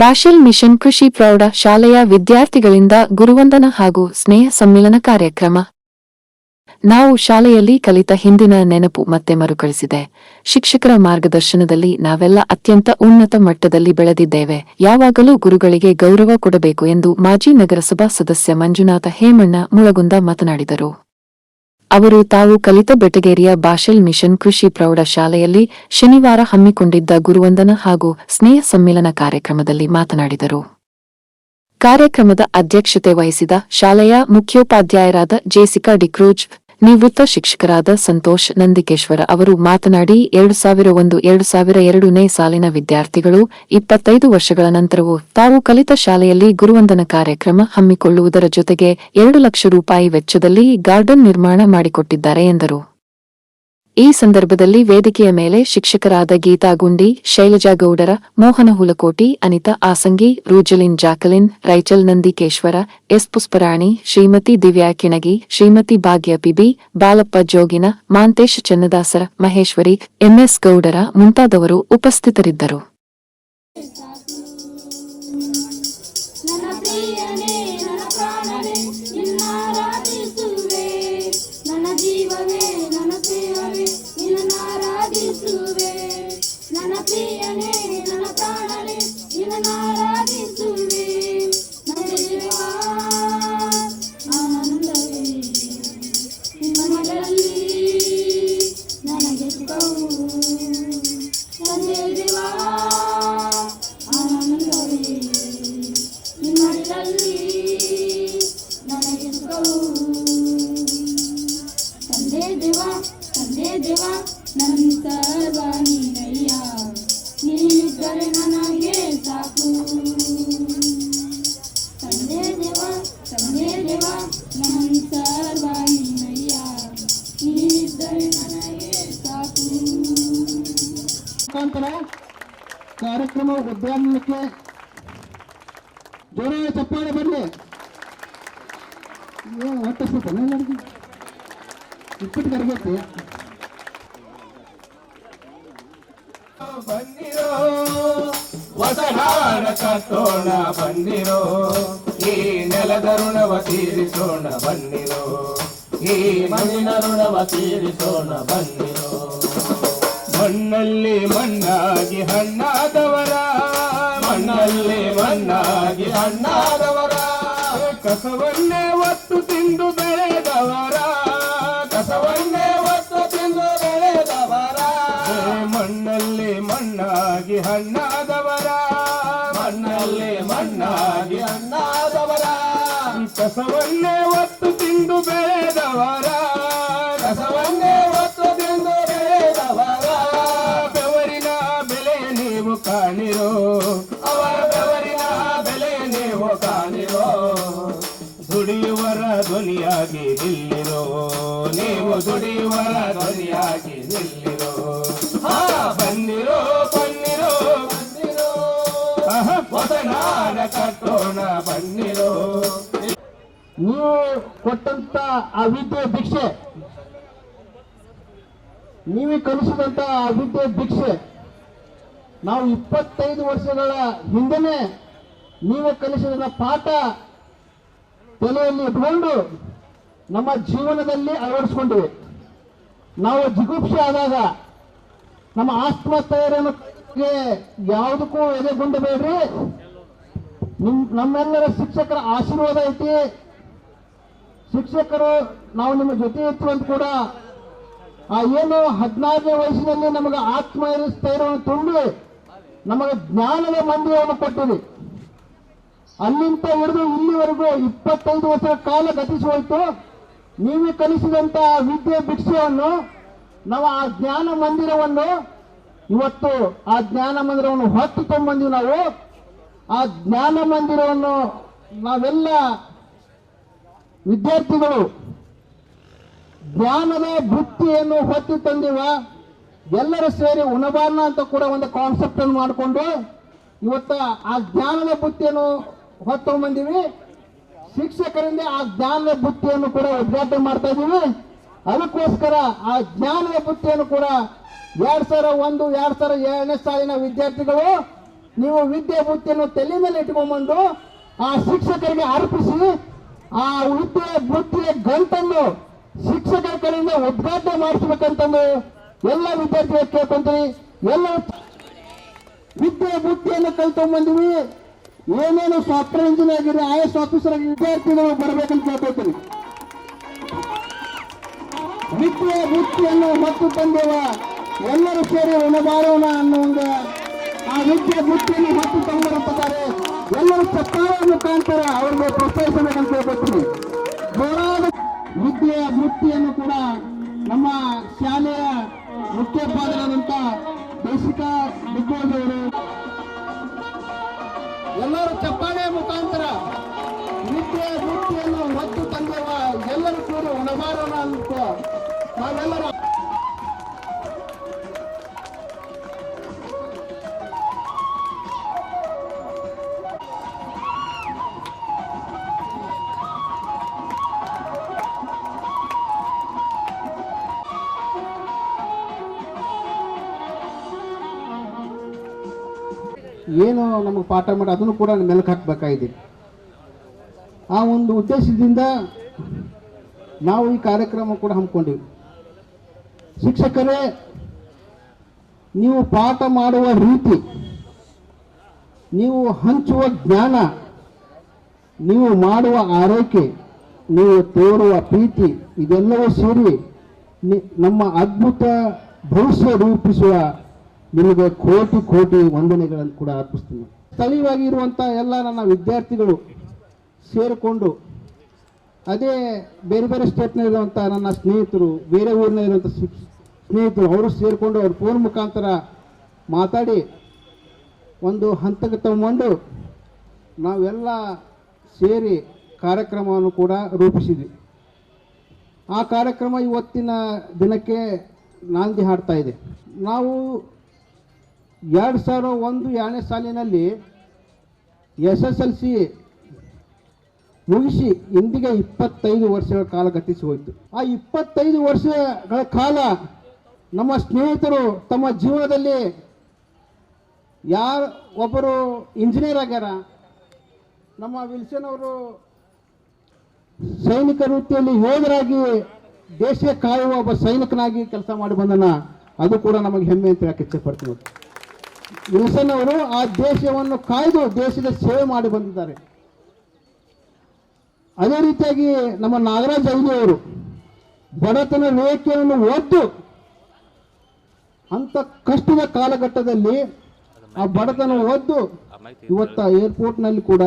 ಬಾಷೆಲ್ mission ಕೃಷಿ ಪ್ರೌಢ ಶಾಲೆಯ ವಿದ್ಯಾರ್ಥಿಗಳಿಂದ ಗುರುವಂದನ ಹಾಗೂ ಸ್ನೇಹ ಸಮ್ಮಿಲನ ಕಾರ್ಯಕ್ರಮ. ನಾವು ಶಾಲೆಯಲ್ಲಿ ಕಲಿತ ಹಿಂದಿನ ನೆನಪು ಮತ್ತೆ ಮರುಕಳಿಸಿದೆ. ಶಿಕ್ಷಕರ ಮಾರ್ಗದರ್ಶನದಲ್ಲಿ ನಾವೆಲ್ಲ ಅತ್ಯಂತ ಉನ್ನತ ಮಟ್ಟದಲ್ಲಿ ಬೆಳೆದಿದ್ದೇವೆ. ಯಾವಾಗಲೂ ಗುರುಗಳಿಗೆ ಗೌರವ ಕೊಡಬೇಕು ಎಂದು ಮಾಜಿ ನಗರಸಭಾ ಸದಸ್ಯ ಮಂಜುನಾಥ ಹೇಮಣ್ಣ ಮುಳಗುಂದ ಮಾತನಾಡಿದರು. ಅವರು ತಾವು ಕಲಿತ ಬೆಟಗೇರಿಯ ಬಾಷೆಲ್ ಮಿಷನ್ ಕೃಷಿ ಪ್ರೌಢಶಾಲೆಯಲ್ಲಿ ಶನಿವಾರ ಹಮ್ಮಿಕೊಂಡಿದ್ದ ಗುರುವಂದನ ಹಾಗೂ ಸ್ನೇಹ ಸಮ್ಮಿಲನ ಕಾರ್ಯಕ್ರಮದಲ್ಲಿ ಮಾತನಾಡಿದರು. ಕಾರ್ಯಕ್ರಮದ ಅಧ್ಯಕ್ಷತೆ ವಹಿಸಿದ ಶಾಲೆಯ ಮುಖ್ಯೋಪಾಧ್ಯಾಯರಾದ ಜೇಸಿಕಾ ಡಿಕ್ರೂಜ್ ನಿವೃತ್ತ ಶಿಕ್ಷಕರಾದ ಸಂತೋಷ್ ನಂದಿಕೇಶ್ವರ ಅವರು ಮಾತನಾಡಿ, ಎರಡು ಸಾವಿರ ಒಂದು, ಎರಡು ಸಾವಿರ ಎರಡನೇ ಸಾಲಿನ ವಿದ್ಯಾರ್ಥಿಗಳು ಇಪ್ಪತ್ತೈದು ವರ್ಷಗಳ ನಂತರವೂ ತಾವು ಕಲಿತ ಶಾಲೆಯಲ್ಲಿ ಗುರುವಂದನ ಕಾರ್ಯಕ್ರಮ ಹಮ್ಮಿಕೊಳ್ಳುವುದರ ಜೊತೆಗೆ ಎರಡು ಲಕ್ಷ ರೂಪಾಯಿ ವೆಚ್ಚದಲ್ಲಿ ಗಾರ್ಡನ್ ನಿರ್ಮಾಣ ಮಾಡಿಕೊಟ್ಟಿದ್ದಾರೆ ಎಂದರು. ಈ ಸಂದರ್ಭದಲ್ಲಿ ವೇದಿಕೆಯ ಮೇಲೆ ಶಿಕ್ಷಕರಾದ Geeta Gundi, Shailaja Gowdara, Mohana Hulakoti, Anita Asangi, Rosaline Jacqueline, Rachel Nandikeshwara, S Pushparani, Shrimati Divya Kinagi, Shrimati Bhagya P B, Balappa Jogina, Mantesh Channadasara, Maheshwari, M S Gowdara ಮುಂತಾದವರು ಉಪಸ್ಥಿತರಿದ್ದರು. ಜೀವವೇ ನನ್ನ ಸೇವವೇ ನಿನ್ನಾರಾಧಿಸುವೆ ನನ್ನ ಪ್ರಿಯನೇ ನನ್ನ ಪ್ರಾಣನೇ ನಿನ್ನಾರಾಧಿಸುವೆ ಕರಗೈತಿ ಬನ್ನಿರೋ ಹೊಸನಾಡ ಕಟ್ಟೋಣ ಬನ್ನಿರೋ ಈ ನೆಲದ ಋಣವ ತೀರಿಸೋಣ ಬಂದಿರೋ, ಈ ಮಣ್ಣಿನ ಋಣವ ತೀರಿಸೋಣ ಬನ್ನಿರೋ ಮಣ್ಣಲ್ಲಿ ಮಣ್ಣಾಗಿ ಹಣ್ಣಾದವರ, ಮಣ್ಣಲ್ಲಿ ಮಣ್ಣಾಗಿ ಹಣ್ಣಾದವರ, ಕಸವನ್ನೇ ಒತ್ತು ತಿಂದು ಬೆಳೆದವರ ಹಣ್ಣಾದವರ, ಮಣ್ಣಲ್ಲಿ ಮಣ್ಣಾಗಿ ಹಣ್ಣಾದವರ. ಕಸವನ್ನೇ ಒತ್ತು ತಿಂದು ಬೆಳೆದವರ, ಕಸವನ್ನೇ ಒತ್ತು ತಿಂದು ಬೆಳೆದವರ. ಬೆವರಿನ ಬೆಲೆ ನೀವು ಕಾಣಿರೋ, ಅವರ ಬೆವರಿನ ಬೆಲೆ ನೀವು ಕಾಣಿರೋ. ದುಡಿಯುವರ ಧ್ವನಿಯಾಗಿ ನಿಲ್ಲಿರೋ, ನೀವು ದುಡಿಯುವರ ಧ್ವನಿಯಾಗಿ ನಿಲ್ಲಿರೋ. ಹಾ ಕಟ್ಟೋಣ ಬನ್ನಿರೋ. ನೀವು ಕೊಟ್ಟಂತ ಆ ಭಿಕ್ಷೆ. ನೀವೇ ಕಲಿಸಿದಂತ ಆ ಭಿಕ್ಷೆ. ನಾವು ಇಪ್ಪತ್ತೈದು ವರ್ಷಗಳ ಹಿಂದೆನೆ ನೀವೇ ಕಲಿಸಿದ ಪಾಠ ತಲೆಯಲ್ಲಿ ಇಟ್ಕೊಂಡು ನಮ್ಮ ಜೀವನದಲ್ಲಿ ಅಳವಡಿಸ್ಕೊಂಡಿವೆ. ನಾವು ಜಿಗುಪ್ಸೆ ಆದಾಗ ನಮ್ಮ ಆತ್ಮಹತ್ಯೆಗೆ ಯಾವುದಕ್ಕೂ ಎದೆಗೊಂಡಬೇಡ್ರಿ. ನಿಮ್, ನಮ್ಮೆಲ್ಲರ ಶಿಕ್ಷಕರ ಆಶೀರ್ವಾದ ಐತಿ. ಶಿಕ್ಷಕರು ನಾವು ನಿಮ್ಮ ಜೊತೆ ಇತ್ತು ಅಂತ ಕೂಡ ಆ ಏನು ಹದಿನಾರನೇ ವಯಸ್ಸಿನಲ್ಲಿ ನಮಗೆ ಆತ್ಮಸ್ಥೈರ್ಯವನ್ನು ತುಂಬಿ ನಮಗೆ ಜ್ಞಾನದ ಮಂದಿರವನ್ನು ಕೊಟ್ಟಿರಿ. ಅಲ್ಲಿಂದ ಹಿಡಿದು ಇಲ್ಲಿವರೆಗೂ ಇಪ್ಪತ್ತೈದು ವರ್ಷ ಕಾಲ ಗತಿಸಿ ಹೋಯಿತು ನೀವೇ ಕಲಿಸಿದಂತ ವಿದ್ಯೆ ಭಿಕ್ಷೆಯನ್ನು, ನಾವು ಆ ಜ್ಞಾನ ಮಂದಿರವನ್ನು, ಇವತ್ತು ಆ ಜ್ಞಾನ ಮಂದಿರವನ್ನು ಹೊತ್ತು ತಗೊಂಬಂದಿವಿ ನಾವು. ಆ ಜ್ಞಾನ ಮಂದಿರವನ್ನು ನಾವೆಲ್ಲ ವಿದ್ಯಾರ್ಥಿಗಳು ಜ್ಞಾನದ ಬುತ್ತಿಯನ್ನು ಹೊತ್ತಿ ತಂದಿವ ಎಲ್ಲರೂ ಸೇರಿ ಉಣಬಾರ್ನ ಅಂತ ಕೂಡ ಒಂದು ಕಾನ್ಸೆಪ್ಟ್ ಅನ್ನು ಮಾಡಿಕೊಂಡು ಇವತ್ತ ಆ ಜ್ಞಾನದ ಬುತ್ತಿಯನ್ನು ಹೊತ್ತು ಬಂದಿವಿ. ಶಿಕ್ಷಕರಿಂದ ಆ ಜ್ಞಾನದ ಬುತ್ತಿಯನ್ನು ಕೂಡ ಉದ್ಘಾಟನೆ ಮಾಡ್ತಾ ಇದೀವಿ. ಅದಕ್ಕೋಸ್ಕರ ಆ ಜ್ಞಾನದ ಬುತ್ತಿಯನ್ನು ಕೂಡ ಎರಡ್ ಸಾವಿರ ಒಂದು, ಎರಡ್ ಸಾವಿರ ಏಳನೇ ಸಾಲಿನ ವಿದ್ಯಾರ್ಥಿಗಳು ನೀವು ವಿದ್ಯೆ ಬುದ್ಧಿಯನ್ನು ತಲೆ ಮೇಲೆ ಇಟ್ಕೊಂಡ್ಬಂದು ಆ ಶಿಕ್ಷಕರಿಗೆ ಅರ್ಪಿಸಿ, ಆ ವಿದ್ಯೆ ಬುದ್ಧಿಯ ಗಂಟನ್ನು ಶಿಕ್ಷಕರ ಕಡೆಯಿಂದ ಉದ್ಘಾಟನೆ ಮಾಡಿಸ್ಬೇಕಂತಂದು ಎಲ್ಲ ವಿದ್ಯಾರ್ಥಿಗಳು ಕೇಳ್ಕೊಂತೀವಿ. ಎಲ್ಲ ವಿದ್ಯೆ ಬುದ್ಧಿಯನ್ನು ಕಲ್ತ್ಕೊಂಡ್ಬಂದ್ವಿ. ಏನೇನು ಸಾಫ್ಟ್ವೇರ್ ಇಂಜಿನಿಯರ್ ಆಗಿರಿ ಐ ಎಸ್ ಆಫೀಸರ್ ಆಗಿ ವಿದ್ಯಾರ್ಥಿಗಳು ಬರ್ಬೇಕಂತ ಕೇಳ್ಕೊತೀನಿ ವಿದ್ಯೆ ಬುದ್ಧಿಯನ್ನು ಮತ್ತು ತಂದೇವ ಎಲ್ಲರೂ ಸೇರಿ ಉಣಬಾರೋಣ ಅನ್ನೋ ಒಂದು ಆ ರೀತಿಯ ಬುದ್ಧಿಯನ್ನು ಹೊತ್ತು ತಂದಿರುತ್ತಾರೆ ಎಲ್ಲರೂ ಚಪ್ಪಾಳೆ ಮುಖಾಂತರ ಅವ್ರಿಗೆ ಪ್ರೋತ್ಸಾಹಿಸಬೇಕಂತ ಕೇಳ್ಕೊತೀನಿ ಜೋರಾದ ವಿದ್ಯೆಯ ವೃತ್ತಿಯನ್ನು ಕೂಡ ನಮ್ಮ ಶಾಲೆಯ ಮುಖ್ಯೋಪಾಧ್ಯಾಯರಾದಂಥ ದೇಶಿಕ ದಿಗ್ಗೋಜವರು ಎಲ್ಲರೂ ಚಪ್ಪಾಳೆ ಮುಖಾಂತರ ವಿದ್ಯೆಯ ವೃತ್ತಿಯನ್ನು ಹೊತ್ತು ತಂದಿರುವ ಎಲ್ಲರೂ ಕೂಡ ಉಣಬಾರೋಣ ಅಂತ ನಾವೆಲ್ಲರೂ ಪಾಠ ಮಾಡಿ ಅದನ್ನು ಕೂಡ ಮೆಲುಕು ಹಾಕಬೇಕಾಗಿದೆ. ಆ ಒಂದು ಉದ್ದೇಶದಿಂದ ನಾವು ಈ ಕಾರ್ಯಕ್ರಮ ಕೂಡ ಹಮ್ಮಿಕೊಂಡಿವಿ. ಶಿಕ್ಷಕರೇ, ನೀವು ಪಾಠ ಮಾಡುವ ರೀತಿ, ನೀವು ಹಂಚುವ ಜ್ಞಾನ, ನೀವು ಮಾಡುವ ಆರೈಕೆ, ನೀವು ತೋರುವ ಪ್ರೀತಿ, ಇದೆಲ್ಲವೂ ಸೇರಿ ನಮ್ಮ ಅದ್ಭುತ ಭವಿಷ್ಯ ರೂಪಿಸುವ ನಿಮಗೆ ಕೋಟಿ ಕೋಟಿ ವಂದನೆಗಳನ್ನು ಕೂಡ ಅರ್ಪಿಸ್ತೀನಿ. ಸ್ಥಳೀಯವಾಗಿ ಇರುವಂಥ ಎಲ್ಲ ನನ್ನ ವಿದ್ಯಾರ್ಥಿಗಳು ಸೇರಿಕೊಂಡು, ಅದೇ ಬೇರೆ ಬೇರೆ ಸ್ಟೇಟ್ನಲ್ಲಿರುವಂಥ ನನ್ನ ಸ್ನೇಹಿತರು, ಬೇರೆ ಊರಿನಲ್ಲಿರುವಂಥ ಸ್ನೇಹಿತರು, ಅವರು ಸೇರಿಕೊಂಡು ಅವ್ರ ಫೋನ್ ಮುಖಾಂತರ ಮಾತಾಡಿ, ಒಂದು ಹಂತಕ್ಕೆ ತಗೊಂಡು ನಾವೆಲ್ಲ ಸೇರಿ ಕಾರ್ಯಕ್ರಮವನ್ನು ಕೂಡ ರೂಪಿಸಿದ್ವಿ. ಆ ಕಾರ್ಯಕ್ರಮ ಇವತ್ತಿನ ದಿನಕ್ಕೆ ನಾಂದಿ ಹಾಡ್ತಾ ಇದೆ. ನಾವು ಎರಡು ಸಾವಿರ ಒಂದು ಎರಡನೇ ಸಾಲಿನಲ್ಲಿ ಎಸ್ ಎಸ್ ಎಲ್ ಸಿ ಮುಗಿಸಿ ಇಂದಿಗೆ ಇಪ್ಪತ್ತೈದು ವರ್ಷಗಳ ಕಾಲ ಗತಿಸಿ ಹೋಯಿತು. ಆ ಇಪ್ಪತ್ತೈದು ವರ್ಷಗಳ ಕಾಲ ನಮ್ಮ ಸ್ನೇಹಿತರು ತಮ್ಮ ಜೀವನದಲ್ಲಿ ಯಾರು ಒಬ್ಬರು ಇಂಜಿನಿಯರ್ ಆಗ್ಯಾರ, ನಮ್ಮ ವಿಲ್ಸನ್ ಅವರು ಸೈನಿಕ ವೃತ್ತಿಯಲ್ಲಿ ಯೋಧರಾಗಿ ದೇಶಕ್ಕೆ ಕಾಯುವ ಒಬ್ಬ ಸೈನಿಕನಾಗಿ ಕೆಲಸ ಮಾಡಿ ಬಂದನ, ಅದು ಕೂಡ ನಮಗೆ ಹೆಮ್ಮೆ ಅಂತ ಹೇಳಕ್ಕೆ ಇಚ್ಛೆಪಡ್ತೀನಿ ವಿಲ್ಸನ್ ಅವರು ಆ ದೇಶವನ್ನು ಕಾಯ್ದು ದೇಶದ ಸೇವೆ ಮಾಡಿ ಬಂದಿದ್ದಾರೆ. ಅದೇ ರೀತಿಯಾಗಿ ನಮ್ಮ ನಾಗರಾಜ್ ಐದು ಅವರು ಬಡತನ ರೇಖೆಯನ್ನು ಒದ್ದು ಅಂತ ಕಷ್ಟದ ಕಾಲಘಟ್ಟದಲ್ಲಿ ಆ ಬಡತನ ಒದ್ದು ಇವತ್ತ ಏರ್ಪೋರ್ಟ್ನಲ್ಲಿ ಕೂಡ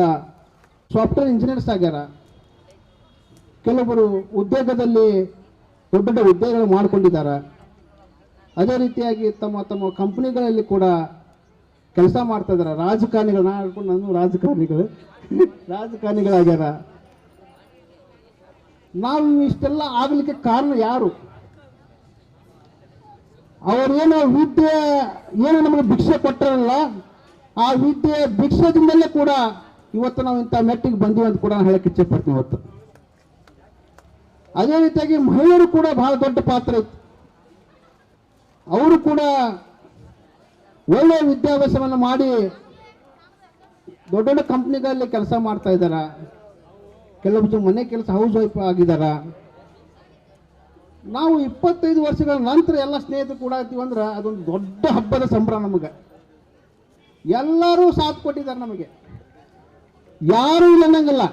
ಸಾಫ್ಟ್ವೇರ್ ಇಂಜಿನಿಯರ್ಸ್ ಆಗ್ಯಾರ. ಕೆಲವರು ಉದ್ಯೋಗದಲ್ಲಿ ದೊಡ್ಡ ದೊಡ್ಡ ಉದ್ಯೋಗಗಳು ಮಾಡಿಕೊಂಡಿದ್ದಾರೆ. ಅದೇ ರೀತಿಯಾಗಿ ತಮ್ಮ ತಮ್ಮ ಕಂಪನಿಗಳಲ್ಲಿ ಕೂಡ ಕೆಲಸ ಮಾಡ್ತಾ ಇದ್ದಾರೆ ರಾಜಕಾರಣಿಗಳು ನಾ ಹೇಳ್ಕೊಂಡು ನಾನು ರಾಜಕಾರಣಿಗಳು. ರಾಜಕಾರಣಿಗಳಾಗ್ಯಾರ. ನಾವು ಇಷ್ಟೆಲ್ಲ ಆಗಲಿಕ್ಕೆ ಕಾರಣ ಯಾರು? ಅವರೇನೋ ವಿದ್ಯೆ ಏನು ನಮಗೆ ಭಿಕ್ಷೆ ಕೊಟ್ಟರಲ್ಲ ಆ ವಿದ್ಯೆ ಭಿಕ್ಷದಿಂದಲೇ ಕೂಡ ಇವತ್ತು ನಾವು ಇಂಥ ಮೆಟ್ಟಿಗೆ ಬಂದೀವಿ ಅಂತ ಕೂಡ ನಾನು ಹೇಳಕ್ಕೆ ಇಚ್ಛೆ ಪಡ್ತೀನಿ ಇವತ್ತು. ಅದೇ ರೀತಿಯಾಗಿ ಮಹಿಳೆಯರು ಕೂಡ ಬಹಳ ದೊಡ್ಡ ಪಾತ್ರ ಇತ್ತು. ಅವರು ಕೂಡ ಒಳ್ಳೆಯ ವಿದ್ಯಾಭ್ಯಾಸವನ್ನು ಮಾಡಿ ದೊಡ್ಡ ದೊಡ್ಡ ಕಂಪ್ನಿಗಳಲ್ಲಿ ಕೆಲಸ ಮಾಡ್ತಾ ಇದ್ದಾರ? ಕೆಲವೊಬ್ಬರು ಮನೆ ಕೆಲಸ ಹೌಸ್ ವೈಫ್ ಆಗಿದಾರ ನಾವು ಇಪ್ಪತ್ತೈದು ವರ್ಷಗಳ ನಂತರ ಎಲ್ಲ ಸ್ನೇಹಿತರು ಕೂಡ ಆಯ್ತೀವಿ ಅದೊಂದು ದೊಡ್ಡ ಹಬ್ಬದ ಸಂಭ್ರಮ ನಮಗೆ. ಎಲ್ಲರೂ ಸಾಥ್ ಕೊಟ್ಟಿದ್ದಾರೆ ನಮಗೆ. ಯಾರೂ ಇಲ್ಲ ಅನ್ನಂಗಿಲ್ಲ.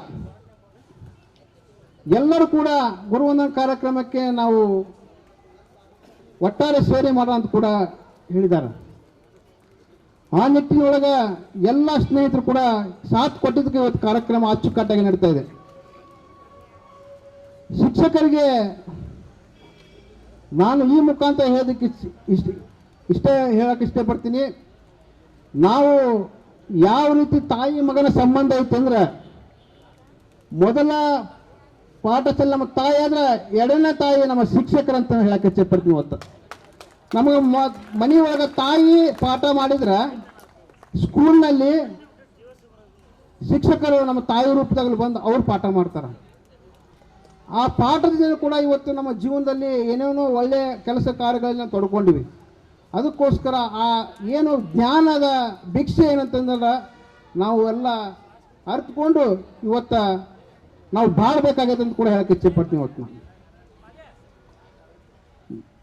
ಎಲ್ಲರೂ ಕೂಡ ಗುರುವಂದನ ಕಾರ್ಯಕ್ರಮಕ್ಕೆ ನಾವು ಒಟ್ಟಾರೆ ಸೇರಿ ಮಾಡೋಣ ಅಂತ ಕೂಡ ಹೇಳಿದ್ದಾರೆ. ಆ ನಿಟ್ಟಿನೊಳಗೆ ಎಲ್ಲ ಸ್ನೇಹಿತರು ಕೂಡ ಸಾಥ್ ಕೊಟ್ಟಿದ್ದಕ್ಕೆ ಇವತ್ತು ಕಾರ್ಯಕ್ರಮ ಅಚ್ಚುಕಟ್ಟಾಗಿ ನಡೀತಾ ಇದೆ. ಶಿಕ್ಷಕರಿಗೆ ನಾನು ಈ ಮುಖಾಂತರ ಹೇಳೋದಕ್ಕೆ ಇಷ್ಟ- ಇಷ್ಟ ಹೇಳಕ್ಕೆ ಇಷ್ಟಪಡ್ತೀನಿ. ನಾವು ಯಾವ ರೀತಿ ತಾಯಿ ಮಗನ ಸಂಬಂಧ ಐತೆ ಅಂದ್ರೆ ಮೊದಲ ಪಾಠಶಾಲೆ ನಮ್ಮ ತಾಯಿ ಆದ್ರೆ ಎರಡನೇ ತಾಯಿ ನಮ್ಮ ಶಿಕ್ಷಕರಂತ ಹೇಳಕ್ಕೆ ಇಷ್ಟಪಡ್ತೀನಿ ಇವತ್ತು. ನಮಗೆ ಮನೆಯೊಳಗೆ ತಾಯಿ ಪಾಠ ಮಾಡಿದ್ರೆ ಸ್ಕೂಲ್ನಲ್ಲಿ ಶಿಕ್ಷಕರು ನಮ್ಮ ತಾಯಿ ರೂಪದಲ್ಲಿ ಬಂದು ಅವ್ರು ಪಾಠ ಮಾಡ್ತಾರೆ. ಆ ಪಾಠದಿಂದ ಕೂಡ ಇವತ್ತು ನಮ್ಮ ಜೀವನದಲ್ಲಿ ಏನೇನೋ ಒಳ್ಳೆಯ ಕೆಲಸ ಕಾರ್ಯಗಳನ್ನ ತೊಡ್ಕೊಂಡಿವಿ. ಅದಕ್ಕೋಸ್ಕರ ಆ ಏನು ಜ್ಞಾನದ ಭಿಕ್ಷೆ ಏನಂತಂದ್ರೆ ನಾವು ಎಲ್ಲ ಅರ್ಥಕೊಂಡು ಇವತ್ತ ನಾವು ಬಾಳ್ಬೇಕಾಗೈತೆ ಅಂತ ಕೂಡ ಹೇಳಕ್ಕೆ ಇಚ್ಛೆಪಡ್ತೀನಿ ಇವತ್ತು ನಾನು.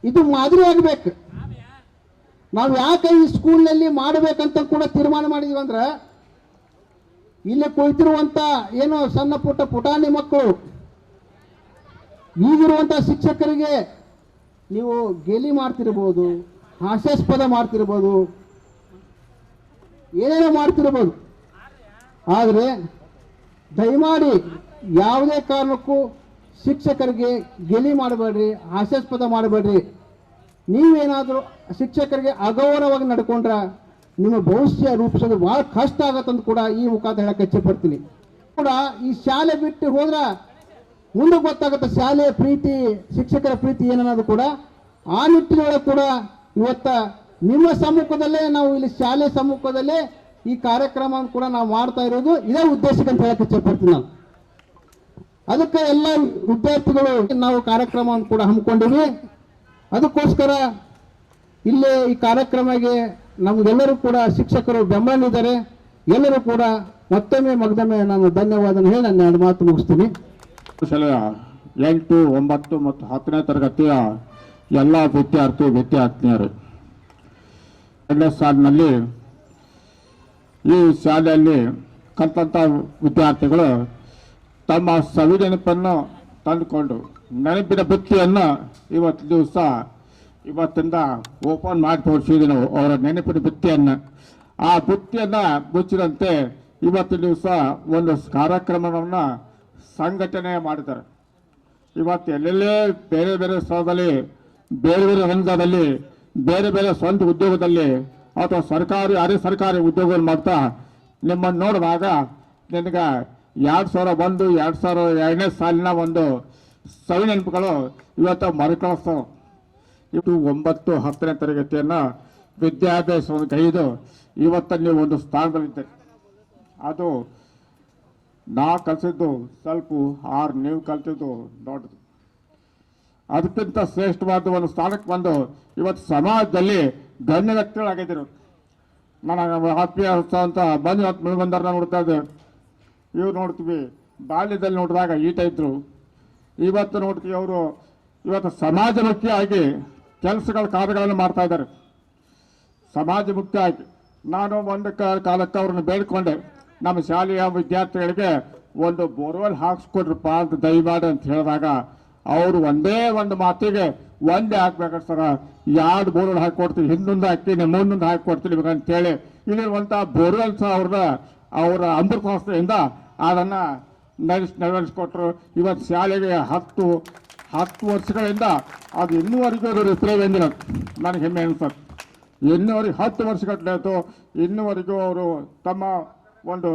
ಇದು ಮಾದರಿ ಆಗ್ಬೇಕು. ನಾವು ಯಾಕೆ ಈ ಸ್ಕೂಲ್ನಲ್ಲಿ ಮಾಡಬೇಕಂತ ಕೂಡ ತೀರ್ಮಾನ ಮಾಡಿದೀವಿ ಅಂದ್ರೆ, ಇಲ್ಲಿ ಕುಳಿತಿರುವಂತ ಏನು ಸಣ್ಣ ಪುಟ್ಟ ಪುಟಾಣಿ ಮಕ್ಕಳು, ಈಗಿರುವಂತ ಶಿಕ್ಷಕರಿಗೆ ನೀವು ಗೇಲಿ ಮಾಡ್ತಿರ್ಬೋದು, ಹಾಸ್ಯಾಸ್ಪದ ಮಾಡ್ತಿರ್ಬೋದು, ಏನೇನೋ ಮಾಡ್ತಿರ್ಬೋದು. ಆದರೆ ದಯಮಾಡಿ ಯಾವುದೇ ಕಾರಣಕ್ಕೂ ಶಿಕ್ಷಕರಿಗೆ ಗೆಲಿ ಮಾಡಬೇಡ್ರಿ, ಹಾಸ್ಯಾಸ್ಪದ ಮಾಡಬೇಡ್ರಿ. ನೀವೇನಾದರೂ ಶಿಕ್ಷಕರಿಗೆ ಅಗೌರವವಾಗಿ ನಡ್ಕೊಂಡ್ರೆ ನಿಮ್ಮ ಭವಿಷ್ಯ ರೂಪಿಸೋದು ಭಾಳ ಕಷ್ಟ ಆಗತ್ತಂತ ಕೂಡ ಈ ಮುಖಾಂತರ ಹೇಳಕ್ಕೆ ಇಚ್ಛೆಪಡ್ತೀನಿ. ಕೂಡ ಈ ಶಾಲೆ ಬಿಟ್ಟು ಹೋದ್ರೆ ಮುಂದೆ ಗೊತ್ತಾಗುತ್ತೆ ಶಾಲೆಯ ಪ್ರೀತಿ, ಶಿಕ್ಷಕರ ಪ್ರೀತಿ ಏನನ್ನೋದು ಕೂಡ. ಆ ನಿಟ್ಟಿನೊಳಗೆ ಕೂಡ ಇವತ್ತ ನಿಮ್ಮ ಸಮ್ಮುಖದಲ್ಲೇ ನಾವು ಇಲ್ಲಿ ಶಾಲೆ ಸಮ್ಮುಖದಲ್ಲೇ ಈ ಕಾರ್ಯಕ್ರಮ ಕೂಡ ನಾವು ಮಾಡ್ತಾ ಇರೋದು ಇದೇ ಉದ್ದೇಶಕ್ಕೆ ಅಂತ ಹೇಳಕ್ಕೆ ಇಚ್ಛೆಪಡ್ತೀನಿ ನಾನು. ಅದಕ್ಕೆ ಎಲ್ಲ ವಿದ್ಯಾರ್ಥಿಗಳು ನಾವು ಕಾರ್ಯಕ್ರಮವನ್ನು ಕೂಡ ಹಮ್ಮಿಕೊಂಡಿವಿ ಅದಕ್ಕೋಸ್ಕರ ಇಲ್ಲೇ ಈ ಕಾರ್ಯಕ್ರಮಕ್ಕೆ ನಮಗೆಲ್ಲರೂ ಕೂಡ ಶಿಕ್ಷಕರು ಬೆಂಬಲಿದ್ದಾರೆ ಎಲ್ಲರೂ ಕೂಡ ಮತ್ತೊಮ್ಮೆ ಮಗದೊಮ್ಮೆ ನಾನು ಧನ್ಯವಾದ ಹೇಳಿ ನನ್ನ ಎರಡು ಮಾತು ಮುಗಿಸ್ತೀನಿ. ಸಲ ಎಂಟು, ಒಂಬತ್ತು ಮತ್ತು ಹತ್ತನೇ ತರಗತಿಯ ಎಲ್ಲ ವಿದ್ಯಾರ್ಥಿ ವಿದ್ಯಾರ್ಥಿನಿಯರು, ಎರಡನೇ ಸಾಲಿನಲ್ಲಿ ಈ ಶಾಲೆಯಲ್ಲಿ ಕಲ್ತಂಥ ವಿದ್ಯಾರ್ಥಿಗಳು ತಮ್ಮ ಸವಿನೆನಪನ್ನು ತಂದುಕೊಂಡು ನೆನಪಿನ ಬುತ್ತಿಯನ್ನು ಇವತ್ತು ದಿವಸ ಇವತ್ತಿಂದ ಓಪನ್ ಮಾಡಿ ತೋರಿಸಿದ್ವಿ ನಾವು ಅವರ ನೆನಪಿನ ಬುತ್ತಿಯನ್ನು. ಆ ಬುತ್ತಿಯನ್ನು ಮುಚ್ಚಿದಂತೆ ಇವತ್ತು ದಿವಸ ಒಂದು ಕಾರ್ಯಕ್ರಮವನ್ನು ಸಂಘಟನೆ ಮಾಡಿದ್ದಾರೆ. ಇವತ್ತು ಎಲ್ಲೆಲ್ಲೇ ಬೇರೆ ಬೇರೆ ಸ್ಥಳದಲ್ಲಿ, ಬೇರೆ ಬೇರೆ ಹಂತದಲ್ಲಿ ಬೇರೆ ಬೇರೆ ಸ್ವಂತ ಉದ್ಯೋಗದಲ್ಲಿ ಅಥವಾ ಸರ್ಕಾರಿ, ಅರೆ ಸರ್ಕಾರಿ ಉದ್ಯೋಗವನ್ನು ಮಾಡ್ತಾ ನಿಮ್ಮನ್ನು ನೋಡುವಾಗ ನಿನಗೆ ಎರಡು ಸಾವಿರ ಒಂದು, ಎರಡು ಸಾವಿರ ಎರಡನೇ ಸಾಲಿನ ಒಂದು ಸವಿ ನೆನಪುಗಳು ಇವತ್ತು ಮರುಕಳಿಸ್ತಾವೆ. ಇದು ಒಂಬತ್ತು, ಹತ್ತನೇ ತರಗತಿಯನ್ನು ವಿದ್ಯಾಭ್ಯಾಸವನ್ನು ಕೈದು ಇವತ್ತು ನೀವು ಒಂದು ಸ್ಥಾನದಲ್ಲಿದ್ದೀರಿ. ಅದು ನಾ ಕಲಿಸಿದ್ದು ಸ್ವಲ್ಪ ಆರು ನೀವು ಕಲಿತಿದ್ದು ದೊಡ್ಡದು. ಅದಕ್ಕಿಂತ ಶ್ರೇಷ್ಠವಾದ ಒಂದು ಸ್ಥಾನಕ್ಕೆ ಬಂದು ಇವತ್ತು ಸಮಾಜದಲ್ಲಿ ಗಣ್ಯ ವ್ಯಕ್ತಿಗಳಾಗಿದ್ದರು. ನಾನು ಆತ್ಮೀಯ ಅಂತ ಬಂದು ಇವತ್ತು ಬಂದಾರ ನೋಡ್ತಾ ಇದ್ದೆ ಇವ್ರು ನೋಡ್ತೀವಿ, ಬಾಲ್ಯದಲ್ಲಿ ನೋಡಿದಾಗ ಈಟ ಇದ್ರು. ಇವತ್ತು ನೋಡ್ತೀವಿ ಅವರು, ಇವತ್ತು ಸಮಾಜಮುಖಿಯಾಗಿ ಕೆಲಸಗಳ ಕಾರ್ಯಗಳನ್ನು ಮಾಡ್ತಾ ಇದ್ದಾರೆ. ಸಮಾಜಮುಖಿಯಾಗಿ ನಾನು ಒಂದು ಕಾಲಕ್ಕೆ ಅವ್ರನ್ನ ಬೇಡ್ಕೊಂಡೆ. ನಮ್ಮ ಶಾಲೆಯ ವಿದ್ಯಾರ್ಥಿಗಳಿಗೆ ಒಂದು ಬೋರ್ವೆಲ್ ಹಾಕ್ಸ್ಕೊಡ್ರಪ್ಪ ಅಂತ ದಯಮಾಡಿ ಅಂತ ಹೇಳಿದಾಗ ಅವರು ಒಂದೇ ಒಂದು ಮಾತಿಗೆ, ಒಂದೇ ಹಾಕ್ಬೇಕು ಸರ? ಎರಡು ಬೋರ್ವೆಲ್ ಹಾಕಿ ಕೊಡ್ತೀವಿ ಹಿಂದೊಂದು ಹಾಕ್ತೀನಿ ಮುಂದೊಂದು ಹಾಕಿ ಕೊಡ್ತೀನಿ ಇವಾಗ ಅಂತೇಳಿ ಇಲ್ಲಿರುವಂಥ ಬೋರ್ವೆಲ್ ಸಹ ಅವ್ರನ್ನ ಅವರ ಅಮೃತ ಸಂಸ್ಥೆಯಿಂದ ಅದನ್ನು ನಡೆಸ್ ನೆರವೇರಿಸಿಕೊಟ್ರು ಇವತ್ತು ಶಾಲೆಗೆ ಹತ್ತು ಹತ್ತು ವರ್ಷಗಳಿಂದ ಅದು ಇನ್ನೂವರೆಗೂ ರಿಪ್ಲೈ ಬಂದಿಲ್ಲ ನನಗೆ ಹೆಮ್ಮೆ ಅನ್ಸುತ್ತೆ. ಇನ್ನೂವರೆಗೆ ಹತ್ತು ವರ್ಷಗಟ್ಟಲೆ ಆಯಿತು. ಇನ್ನೂವರೆಗೂ ಅವರು ತಮ್ಮ ಒಂದು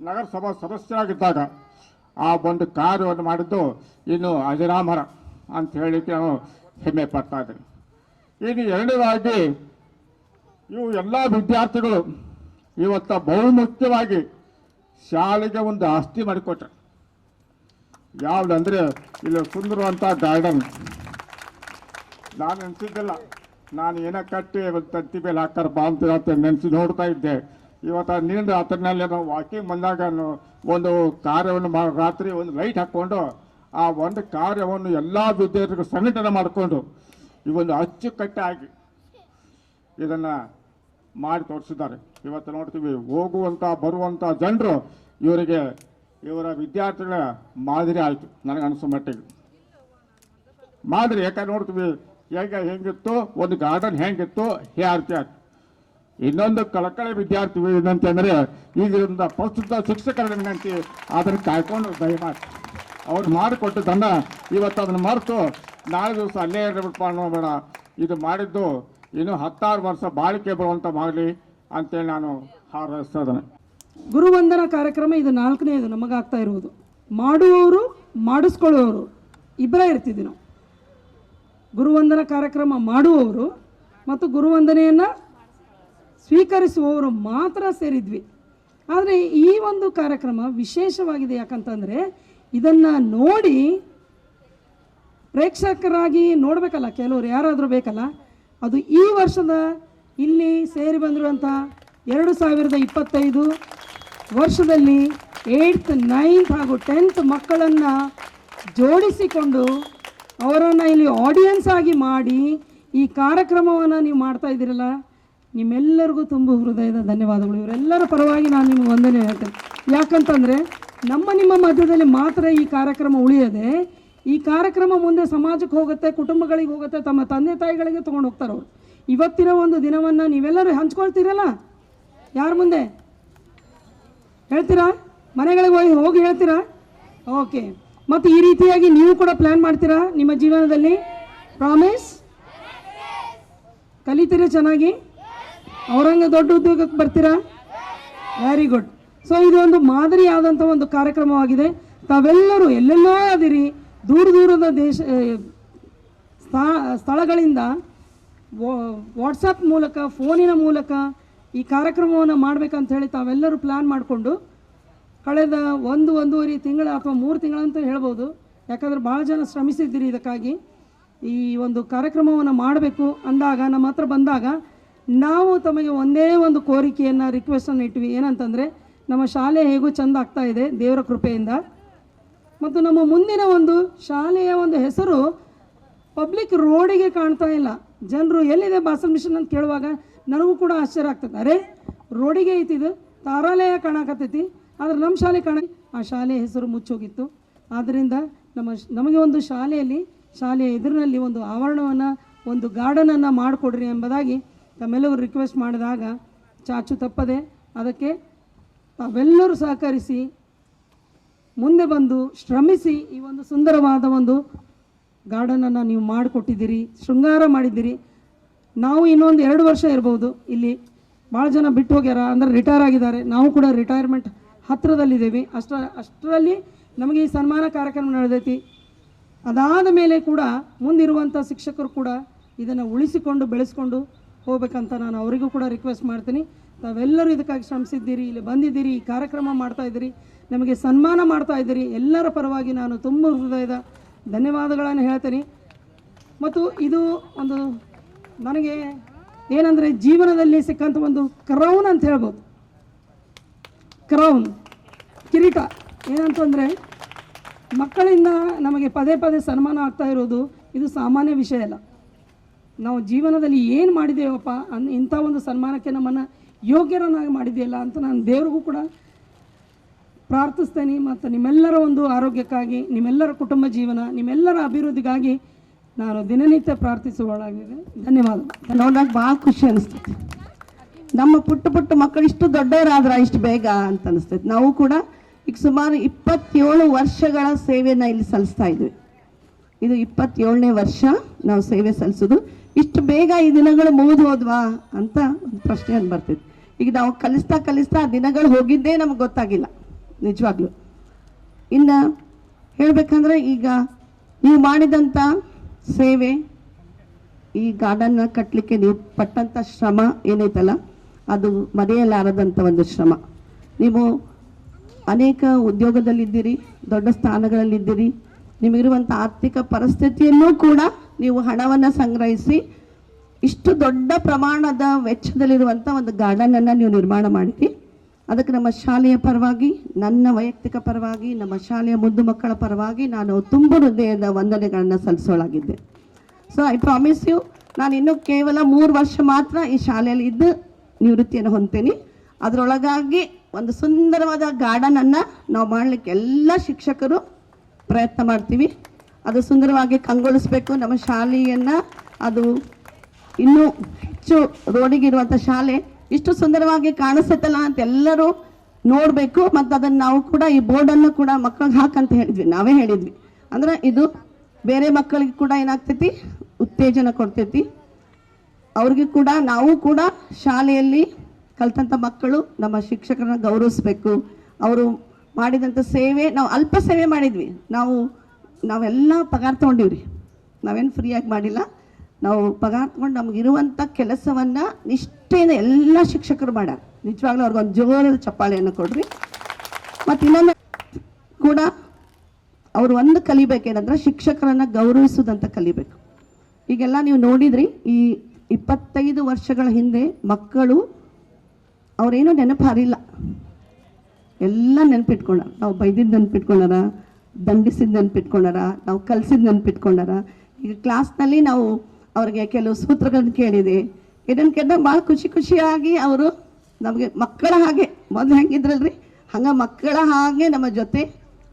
ನಗರಸಭಾ ಸದಸ್ಯರಾಗಿದ್ದಾಗ ಆ ಒಂದು ಕಾರ್ಯವನ್ನು ಮಾಡಿದ್ದು ಇನ್ನು ಅಜರಾಮರ ಅಂತ ಹೇಳಲಿಕ್ಕೆ ನಾನು ಹೆಮ್ಮೆ ಪಡ್ತಾ ಇದ್ದೀನಿ. ಇನ್ನು ಎರಡನೇದಾಗಿ ಇವು ಎಲ್ಲ ವಿದ್ಯಾರ್ಥಿಗಳು ಇವತ್ತ ಬಹುಮುಖ್ಯವಾಗಿ ಶಾಲೆಗೆ ಒಂದು ಆಸ್ತಿ ಮಾಡಿಕೊಟ್ರೆ. ಯಾವುದಂದ್ರೆ ಇಲ್ಲಿ ಸುಂದರವಂತ ಗಾರ್ಡನ್. ನಾನು ನೆನೆಸಿದ್ದಿಲ್ಲ ನಾನು ಏನೋ ಕಟ್ಟಿ ತಂತಿ ಮೇಲೆ ಹಾಕ್ತಾರಪ್ಪ ಅಂತ ನೆನೆಸಿ ನೋಡ್ತಾ ಇದ್ದೆ. ಇವತ್ತು ನೀನು ರಾತ್ರಿನಲ್ಲಿ ನಾವು ವಾಕಿಂಗ್ ಬಂದಾಗ ಒಂದು ಕಾರ್ಯವನ್ನು ರಾತ್ರಿ ಒಂದು ಲೈಟ್ ಹಾಕ್ಕೊಂಡು ಆ ಒಂದು ಕಾರ್ಯವನ್ನು ಎಲ್ಲ ವಿದ್ಯಾರ್ಥಿಗಳು ಸಂಘಟನೆ ಮಾಡಿಕೊಂಡು ಒಂದು ಅಚ್ಚುಕಟ್ಟಾಗಿ ಇದನ್ನು ಮಾಡಿ ತೋರಿಸಿದ್ದಾರೆ. ಇವತ್ತು ನೋಡ್ತೀವಿ ಹೋಗುವಂಥ ಬರುವಂಥ ಜನರು ಇವರಿಗೆ ಇವರ ವಿದ್ಯಾರ್ಥಿಗಳ ಮಾದರಿ ಆಯಿತು, ನನಗೆ ಅನಿಸೋ ಮಟ್ಟಿಗೆ. ಮಾದರಿ, ಯಾಕಂದ್ರೆ ನೋಡ್ತೀವಿ, ಹೇಗೆ ಹೆಂಗಿತ್ತು, ಒಂದು ಗಾರ್ಡನ್ ಹೆಂಗಿತ್ತು, ಹೇ ಇನ್ನೊಂದು ಕಳಕಳಿ ವಿದ್ಯಾರ್ಥಿ ಏನಂತಂದರೆ ಈಗಿಂದ ಪ್ರಸ್ತುತ ಶಿಕ್ಷಕರ ವಿನಂತಿ, ಅದನ್ನು ಕಾಯ್ಕೊಂಡು ದಯಮಾಡಿ. ಅವ್ರು ಮಾಡಿಕೊಟ್ಟದನ್ನು ಇವತ್ತು ಅದನ್ನು ಮರೆತು, ನಾಳೆ ದಿವಸ ಅಲ್ಲೇ ಇರಬೇಕು ಅನ್ನೋಬೇಡ. ಇದು ಮಾಡಿದ್ದು ಇನ್ನು ಹತ್ತಾರು ವರ್ಷ ಬಾಳಿಕೆ ಬರುವಂತ ಮಾಡಲಿ ಅಂತೇಳಿ ನಾನು ಹಾರೈಸ್ತಾ ಇದ್ದೇನೆ ಗುರುವಂದನ ಕಾರ್ಯಕ್ರಮ ಇದು ನಾಲ್ಕನೇದು ನಮಗಾಗ್ತಾ ಇರುವುದು. ಮಾಡುವವರು, ಮಾಡಿಸ್ಕೊಳ್ಳುವವರು ಇಬ್ಬರೇ ಇರ್ತಿದ್ವಿ ನಾವು. ಗುರುವಂದನ ಕಾರ್ಯಕ್ರಮ ಮಾಡುವವರು ಮತ್ತು ಗುರುವಂದನೆಯನ್ನು ಸ್ವೀಕರಿಸುವವರು ಮಾತ್ರ ಸೇರಿದ್ವಿ. ಆದರೆ ಈ ಒಂದು ಕಾರ್ಯಕ್ರಮ ವಿಶೇಷವಾಗಿದೆ ಯಾಕಂತಂದರೆ ಇದನ್ನು ನೋಡಿ ಪ್ರೇಕ್ಷಕರಾಗಿ ನೋಡಬೇಕಲ್ಲ, ಕೆಲವರು ಯಾರಾದರೂ ಬೇಕಲ್ಲ, ಅದು ಈ ವರ್ಷದ ಇಲ್ಲಿ ಸೇರಿ ಬಂದಿರುವಂಥ ಎರಡು ಸಾವಿರದ ಇಪ್ಪತ್ತೈದು ವರ್ಷದಲ್ಲಿ ಏಯ್ತ್ ನೈನ್ತ್ ಹಾಗೂ ಟೆಂತ್ ಮಕ್ಕಳನ್ನು ಜೋಡಿಸಿಕೊಂಡು ಅವರನ್ನು ಇಲ್ಲಿ ಆಡಿಯನ್ಸ್ ಆಗಿ ಮಾಡಿ ಈ ಕಾರ್ಯಕ್ರಮವನ್ನು ನೀವು ಮಾಡ್ತಾ ಇದ್ದೀರಲ್ಲ, ನಿಮ್ಮೆಲ್ಲರಿಗೂ ತುಂಬ ಹೃದಯದ ಧನ್ಯವಾದಗಳು. ಇವರೆಲ್ಲರ ಪರವಾಗಿ ನಾನು ನಿಮಗೆ ವಂದನೆ ಹೇಳ್ತೇನೆ. ಯಾಕಂತಂದರೆ ನಮ್ಮ ನಿಮ್ಮ ಮಧ್ಯದಲ್ಲಿ ಮಾತ್ರ ಈ ಕಾರ್ಯಕ್ರಮ ಉಳಿಯದೆ, ಈ ಕಾರ್ಯಕ್ರಮ ಮುಂದೆ ಸಮಾಜಕ್ಕೆ ಹೋಗುತ್ತೆ, ಕುಟುಂಬಗಳಿಗೆ ಹೋಗುತ್ತೆ, ತಮ್ಮ ತಂದೆ ತಾಯಿಗಳಿಗೆ ತೊಗೊಂಡು ಹೋಗ್ತಾರೆ ಅವರು. ಇವತ್ತಿನ ಒಂದು ದಿನವನ್ನು ನೀವೆಲ್ಲರೂ ಹಂಚ್ಕೊಳ್ತೀರಲ್ಲ? ಯಾರ ಮುಂದೆ? ಹೇಳ್ತೀರಾ? ಮನೆಗಳಿಗೆ ಹೋಗಿ ಹೋಗಿ ಹೇಳ್ತೀರಾ? ಓಕೆ. ಮತ್ತು ಈ ರೀತಿಯಾಗಿ ನೀವು ಕೂಡ ಪ್ಲ್ಯಾನ್ ಮಾಡ್ತೀರಾ ನಿಮ್ಮ ಜೀವನದಲ್ಲಿ? ಪ್ರಾಮಿಸ್ ಕಲಿತೀರಾ ಚೆನ್ನಾಗಿ? ಅವರಂಗ ದೊಡ್ಡ ಉದ್ಯೋಗಕ್ಕೆ ಬರ್ತೀರಾ? ವೆರಿ ಗುಡ್ ಸೊ ಇದು ಒಂದು ಮಾದರಿಯಾದಂಥ ಒಂದು ಕಾರ್ಯಕ್ರಮವಾಗಿದೆ. ತಾವೆಲ್ಲರೂ ಎಲ್ಲೆಲ್ಲೋ ಅದಿರಿ ದೂರ ದೂರದ ದೇಶ ಸ್ಥಾ- ಸ್ಥಳಗಳಿಂದ ವಾಟ್ಸಪ್ ಮೂಲಕ, ಫೋನಿನ ಮೂಲಕ ಈ ಕಾರ್ಯಕ್ರಮವನ್ನು ಮಾಡಬೇಕಂತ ಹೇಳಿ ತಾವೆಲ್ಲರೂ ಪ್ಲ್ಯಾನ್ ಮಾಡಿಕೊಂಡು ಕಳೆದ ಒಂದು, ಒಂದೂವರೆ ತಿಂಗಳ ಅಥವಾ ಮೂರು ತಿಂಗಳಂತ ಹೇಳ್ಬೋದು. ಯಾಕಂದರೆ ಭಾಳ ಜನ ಶ್ರಮಿಸಿದ್ದೀರಿ ಇದಕ್ಕಾಗಿ. ಈ ಒಂದು ಕಾರ್ಯಕ್ರಮವನ್ನು ಮಾಡಬೇಕು ಅಂದಾಗ, ನಮ್ಮ ಹತ್ರ ಬಂದಾಗ ನಾವು ತಮಗೆ ಒಂದೇ ಒಂದು ಕೋರಿಕೆಯನ್ನು ರಿಕ್ವೆಸ್ಟನ್ನು ಇಟ್ವಿ. ಏನಂತಂದರೆ, ನಮ್ಮ ಶಾಲೆ ಹೇಗೂ ಚೆಂದ ಆಗ್ತಾ ಇದೆ ದೇವರ ಕೃಪೆಯಿಂದ. ಮತ್ತು ನಮ್ಮ ಮುಂದಿನ ಒಂದು ಶಾಲೆಯ ಒಂದು ಹೆಸರು ಪಬ್ಲಿಕ್ ರೋಡಿಗೆ ಕಾಣ್ತಾ ಇಲ್ಲ. ಜನರು ಎಲ್ಲಿದೆ ಬಾಸನ್ ಮಿಷನ್ ಅಂತ ಕೇಳುವಾಗ ನನಗೂ ಕೂಡ ಆಶ್ಚರ್ಯ ಆಗ್ತದೆ. ಅರೆ ರೋಡಿಗೆ ಐತಿದು ತಾರಾಲಯ ಕಾಣಕತ್ತೈತಿ. ಆದರೆ ನಮ್ಮ ಶಾಲೆ ಕಾಣ, ಆ ಶಾಲೆಯ ಹೆಸರು ಮುಚ್ಚೋಗಿತ್ತು. ಆದ್ದರಿಂದ ನಮ್ಮ ನಮಗೆ ಒಂದು ಶಾಲೆಯಲ್ಲಿ, ಶಾಲೆಯ ಎದುರಿನಲ್ಲಿ ಒಂದು ಆವರಣವನ್ನು, ಒಂದು ಗಾರ್ಡನನ್ನು ಮಾಡಿಕೊಡ್ರಿ ಎಂಬುದಾಗಿ ತಮ್ಮೆಲ್ಲರೂ ರಿಕ್ವೆಸ್ಟ್ ಮಾಡಿದಾಗ ಚಾಚು ತಪ್ಪದೆ ಅದಕ್ಕೆ ತಾವೆಲ್ಲರೂ ಸಹಕರಿಸಿ, ಮುಂದೆ ಬಂದು ಶ್ರಮಿಸಿ ಈ ಒಂದು ಸುಂದರವಾದ ಒಂದು ಗಾರ್ಡನನ್ನು ನೀವು ಮಾಡಿಕೊಟ್ಟಿದ್ದೀರಿ, ಶೃಂಗಾರ ಮಾಡಿದ್ದೀರಿ. ನಾವು ಇನ್ನೊಂದು ಎರಡು ವರ್ಷ ಇರ್ಬೋದು ಇಲ್ಲಿ. ಭಾಳ ಜನ ಬಿಟ್ಟು ಹೋಗ್ಯಾರ, ಅಂದರೆ ರಿಟೈರ್ ಆಗಿದ್ದಾರೆ. ನಾವು ಕೂಡ ರಿಟೈರ್ಮೆಂಟ್ ಹತ್ತಿರದಲ್ಲಿದ್ದೀವಿ ಅಷ್ಟ ಅಷ್ಟರಲ್ಲಿ ನಮಗೆ ಈ ಸನ್ಮಾನ ಕಾರ್ಯಕ್ರಮ ನಡೆದೈತಿ. ಅದಾದ ಮೇಲೆ ಕೂಡ ಮುಂದಿರುವಂಥ ಶಿಕ್ಷಕರು ಕೂಡ ಇದನ್ನು ಉಳಿಸಿಕೊಂಡು, ಬೆಳೆಸ್ಕೊಂಡು ಹೋಗ್ಬೇಕಂತ ನಾನು ಅವರಿಗೂ ಕೂಡ ರಿಕ್ವೆಸ್ಟ್ ಮಾಡ್ತೀನಿ. ತಾವೆಲ್ಲರೂ ಇದಕ್ಕಾಗಿ ಶ್ರಮಿಸಿದ್ದೀರಿ, ಇಲ್ಲಿ ಬಂದಿದ್ದೀರಿ, ಈ ಕಾರ್ಯಕ್ರಮ ಮಾಡ್ತಾ ನಮಗೆ ಸನ್ಮಾನ ಮಾಡ್ತಾ ಎಲ್ಲರ ಪರವಾಗಿ ನಾನು ತುಂಬ ಹೃದಯದ ಧನ್ಯವಾದಗಳನ್ನು ಹೇಳ್ತೀನಿ. ಮತ್ತು ಇದು ಒಂದು ನನಗೆ ಏನಂದರೆ ಜೀವನದಲ್ಲಿ ಸಿಕ್ಕಂಥ ಒಂದು ಕ್ರೌನ್ ಅಂತ ಹೇಳ್ಬೋದು. ಕ್ರೌನ್ ಕಿರೀಟ. ಏನಂತಂದರೆ ಮಕ್ಕಳಿಂದ ನಮಗೆ ಪದೇ ಪದೇ ಸನ್ಮಾನ ಆಗ್ತಾ ಇರೋದು ಇದು ಸಾಮಾನ್ಯ ವಿಷಯ ಅಲ್ಲ. ನಾವು ಜೀವನದಲ್ಲಿ ಏನು ಮಾಡಿದ್ದೇವಪ್ಪ ಅನ್ ಇಂಥ ಒಂದು ಸನ್ಮಾನಕ್ಕೆ ನಮ್ಮನ್ನು ಯೋಗ್ಯರನ್ನಾಗಿ ಮಾಡಿದೆಯಲ್ಲ ಅಂತ ನಾನು ದೇವ್ರಿಗೂ ಕೂಡ ಪ್ರಾರ್ಥಿಸ್ತೇನೆ ಮತ್ತು ನಿಮ್ಮೆಲ್ಲರ ಒಂದು ಆರೋಗ್ಯಕ್ಕಾಗಿ, ನಿಮ್ಮೆಲ್ಲರ ಕುಟುಂಬ ಜೀವನ, ನಿಮ್ಮೆಲ್ಲರ ಅಭಿವೃದ್ಧಿಗಾಗಿ ನಾನು ದಿನನಿತ್ಯ ಪ್ರಾರ್ಥಿಸುವಳಾಗಿದೆ ಧನ್ಯವಾದ ನೋಡೋಕೆ ಭಾಳ ಖುಷಿ ಅನಿಸ್ತೈತಿ. ನಮ್ಮ ಪುಟ್ಟ ಪುಟ್ಟ ಮಕ್ಕಳು ಇಷ್ಟು ದೊಡ್ಡವರಾದ್ರ ಇಷ್ಟು ಬೇಗ ಅಂತ ಅನಿಸ್ತೈತಿ. ನಾವು ಕೂಡ ಈಗ ಸುಮಾರು ಇಪ್ಪತ್ತೇಳು ವರ್ಷಗಳ ಸೇವೆನ ಇಲ್ಲಿ ಸಲ್ಲಿಸ್ತಾ ಇದ್ವಿ. ಇದು ಇಪ್ಪತ್ತೇಳನೇ ವರ್ಷ ನಾವು ಸೇವೆ ಸಲ್ಲಿಸೋದು. ಇಷ್ಟು ಬೇಗ ಈ ದಿನಗಳು ಮುಗಿದು ಹೋದ್ವಾ ಅಂತ ಒಂದು ಪ್ರಶ್ನೆ ಬರ್ತೈತಿ ಈಗ ನಾವು ಕಲಿಸ್ತಾ ಕಲಿಸ್ತಾ ದಿನಗಳು ಹೋಗಿದ್ದೇ ನಮ್ಗೆ ಗೊತ್ತಾಗಿಲ್ಲ. ನಿಜವಾಗ್ಲೂ. ಇನ್ನು ಹೇಳ್ಬೇಕಂದ್ರೆ ಈಗ ನೀವು ಮಾಡಿದಂಥ ಸೇವೆ, ಈ ಗಾರ್ಡನ್ನ ಕಟ್ಟಲಿಕ್ಕೆ ನೀವು ಪಟ್ಟಂಥ ಶ್ರಮ ಏನೈತಲ್ಲ, ಅದು ಮರೆಯಲಾರದಂಥ ಒಂದು ಶ್ರಮ. ನೀವು ಅನೇಕ ಉದ್ಯೋಗದಲ್ಲಿದ್ದೀರಿ, ದೊಡ್ಡ ಸ್ಥಾನಗಳಲ್ಲಿದ್ದೀರಿ ನಿಮಗಿರುವಂಥ ಆರ್ಥಿಕ ಪರಿಸ್ಥಿತಿಯನ್ನು ಕೂಡ ನೀವು ಹಣವನ್ನು ಸಂಗ್ರಹಿಸಿ, ಇಷ್ಟು ದೊಡ್ಡ ಪ್ರಮಾಣದ ವೆಚ್ಚದಲ್ಲಿರುವಂಥ ಒಂದು ಗಾರ್ಡನನ್ನು ನೀವು ನಿರ್ಮಾಣ ಮಾಡಿರಿ. ಅದಕ್ಕೆ ನಮ್ಮ ಶಾಲೆಯ ಪರವಾಗಿ, ನನ್ನ ವೈಯಕ್ತಿಕ ಪರವಾಗಿ, ನಮ್ಮ ಶಾಲೆಯ ಮುದ್ದು ಮಕ್ಕಳ ಪರವಾಗಿ ನಾನು ತುಂಬ ಹೃದಯದ ವಂದನೆಗಳನ್ನು ಸಲ್ಲಿಸೋಳಾಗಿದ್ದೆ. ಸೊ ಐ ಪ್ರಾಮಿಸ್ ಯು ನಾನು ಇನ್ನೂ ಕೇವಲ ಮೂರು ವರ್ಷ ಮಾತ್ರ ಈ ಶಾಲೆಯಲ್ಲಿ ಇದ್ದು ನಿವೃತ್ತಿಯನ್ನು ಹೊಂದ್ತೀನಿ. ಅದರೊಳಗಾಗಿ ಒಂದು ಸುಂದರವಾದ ಗಾರ್ಡನನ್ನು ನಾವು ಮಾಡಲಿಕ್ಕೆ ಎಲ್ಲ ಶಿಕ್ಷಕರು ಪ್ರಯತ್ನ ಮಾಡ್ತೀವಿ. ಅದು ಸುಂದರವಾಗಿ ಕಂಗೊಳಿಸ್ಬೇಕು. ನಮ್ಮ ಶಾಲೆಯನ್ನು ಅದು ಇನ್ನೂ ಹೆಚ್ಚು ರೋಡಿಗಿರುವಂಥ ಶಾಲೆ ಇಷ್ಟು ಸುಂದರವಾಗಿ ಕಾಣಿಸುತ್ತಲ್ಲ ಅಂತ ಎಲ್ಲರೂ ನೋಡಬೇಕು ಮತ್ತು ಅದನ್ನು ನಾವು ಕೂಡ ಈ ಬೋರ್ಡನ್ನು ಕೂಡ ಮಕ್ಕಳಿಗೆ ಹಾಕಂತ ಹೇಳಿದ್ವಿ. ನಾವೇ ಹೇಳಿದ್ವಿ. ಅಂದ್ರೆ ಇದು ಬೇರೆ ಮಕ್ಕಳಿಗೆ ಕೂಡ ಏನಾಗ್ತೈತಿ? ಉತ್ತೇಜನ ಕೊಡ್ತೈತಿ. ಅವ್ರಿಗೆ ಕೂಡ ನಾವು ಕೂಡ ಶಾಲೆಯಲ್ಲಿ ಕಲ್ತಂಥ ಮಕ್ಕಳು ನಮ್ಮ ಶಿಕ್ಷಕರನ್ನ ಗೌರವಿಸ್ಬೇಕು. ಅವರು ಮಾಡಿದಂಥ ಸೇವೆ, ನಾವು ಅಲ್ಪ ಸೇವೆ ಮಾಡಿದ್ವಿ. ನಾವು, ನಾವೆಲ್ಲ ಪಗಾರ ತೊಗೊಂಡಿವ್ರಿ. ನಾವೇನು ಫ್ರೀಯಾಗಿ ಮಾಡಿಲ್ಲ. ನಾವು ಪಗಾರ ಹಾಕೊಂಡು ನಮಗಿರುವಂಥ ಕೆಲಸವನ್ನು ನಿಷ್ಠೆಯಿಂದ ಎಲ್ಲ ಶಿಕ್ಷಕರು ಮಾಡ್ಯಾರ. ನಿಜವಾಗ್ಲೂ ಅವ್ರಿಗೊಂದು ಜೋರದ ಚಪ್ಪಾಳೆಯನ್ನು ಕೊಡ್ರಿ. ಮತ್ತು ಇನ್ನೊಂದು ಕೂಡ ಅವರು ಒಂದು ಕಲಿಬೇಕೇನಂದ್ರೆ ಶಿಕ್ಷಕರನ್ನ ಗೌರವಿಸೋದಂತ ಕಲಿಬೇಕು. ಈಗೆಲ್ಲ ನೀವು ನೋಡಿದ್ರಿ, ಈ ಇಪ್ಪತ್ತೈದು ವರ್ಷಗಳ ಹಿಂದೆ ಮಕ್ಕಳು ಅವರೇನೋ ನೆನಪು ಹಾರಿಲ್ಲ ಎಲ್ಲ ನೆನ್ಪಿಟ್ಕೊಂಡ ನಾವು ಬೈದಿದ್ದು ನೆನ್ಪಿಟ್ಕೊಂಡಾರ ದಂಡಿಸಿದ್ದು ನೆನ್ಪಿಟ್ಕೊಂಡಾರ, ನಾವು ಕಲಿಸಿದ್ದು ನೆನ್ಪಿಟ್ಕೊಂಡಾರ. ಈಗ ಕ್ಲಾಸ್ನಲ್ಲಿ ನಾವು ಅವ್ರಿಗೆ ಕೆಲವು ಸೂತ್ರಗಳನ್ನು ಕೇಳಿದೆ. ಇದನ್ನು ಕೇಳಿದಾಗ ಭಾಳ ಖುಷಿ ಖುಷಿಯಾಗಿ ಅವರು ನಮಗೆ ಮಕ್ಕಳ ಹಾಗೆ, ಮೊದಲು ಹೆಂಗಿದ್ರಲ್ರಿ? ಹಂಗೆ ಮಕ್ಕಳ ಹಾಗೆ ನಮ್ಮ ಜೊತೆ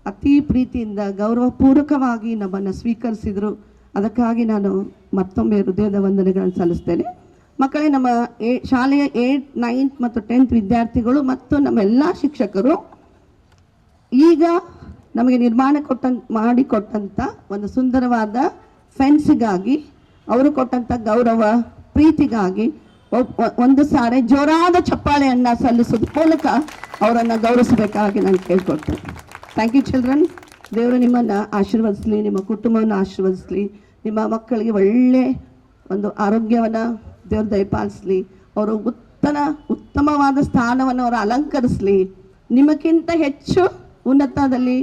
ಅತಿ ಪ್ರೀತಿಯಿಂದ ಗೌರವಪೂರ್ವಕವಾಗಿ ನಮ್ಮನ್ನು ಸ್ವೀಕರಿಸಿದರು. ಅದಕ್ಕಾಗಿ ನಾನು ಮತ್ತೊಮ್ಮೆ ಹೃದಯದ ವಂದನೆಗಳನ್ನು ಸಲ್ಲಿಸ್ತೇನೆ. ಮಕ್ಕಳೇ, ನಮ್ಮ ಏ, ಶಾಲೆಯ ಏಟ್, ನೈನ್ತ್ ಮತ್ತು ಟೆಂತ್ ವಿದ್ಯಾರ್ಥಿಗಳು ಮತ್ತು ನಮ್ಮೆಲ್ಲ ಶಿಕ್ಷಕರು ಈಗ ನಮಗೆ ನಿರ್ಮಾಣ ಕೊಟ್ಟ ಮಾಡಿಕೊಟ್ಟಂಥ ಒಂದು ಸುಂದರವಾದ ಫೆನ್ಸಿಗಾಗಿ ಅವರು ಕೊಟ್ಟಂಥ ಗೌರವ, ಪ್ರೀತಿಗಾಗಿ ಒಂದು ಸಾರಿ ಜೋರಾದ ಚಪ್ಪಾಳೆಯನ್ನು ಸಲ್ಲಿಸುವ ಮೂಲಕ ಅವರನ್ನು ಗೌರವಿಸಬೇಕಾಗಿ ನಾನು ಕೇಳ್ಕೊಡ್ತೇನೆ ಥ್ಯಾಂಕ್ ಯು ಚಿಲ್ಡ್ರನ್ ದೇವರು ನಿಮ್ಮನ್ನು ಆಶೀರ್ವದಿಸಲಿ, ನಿಮ್ಮ ಕುಟುಂಬವನ್ನು ಆಶೀರ್ವದಿಸಲಿ, ನಿಮ್ಮ ಮಕ್ಕಳಿಗೆ ಒಳ್ಳೆ ಒಂದು ಆರೋಗ್ಯವನ್ನು ದೇವ್ರು ದಯಪಾಲಿಸಲಿ, ಅವರು ಉತ್ತಮ ಉತ್ತಮವಾದ ಸ್ಥಾನವನ್ನು ಅವರು ಅಲಂಕರಿಸಲಿ, ನಿಮಗಿಂತ ಹೆಚ್ಚು ಉನ್ನತದಲ್ಲಿ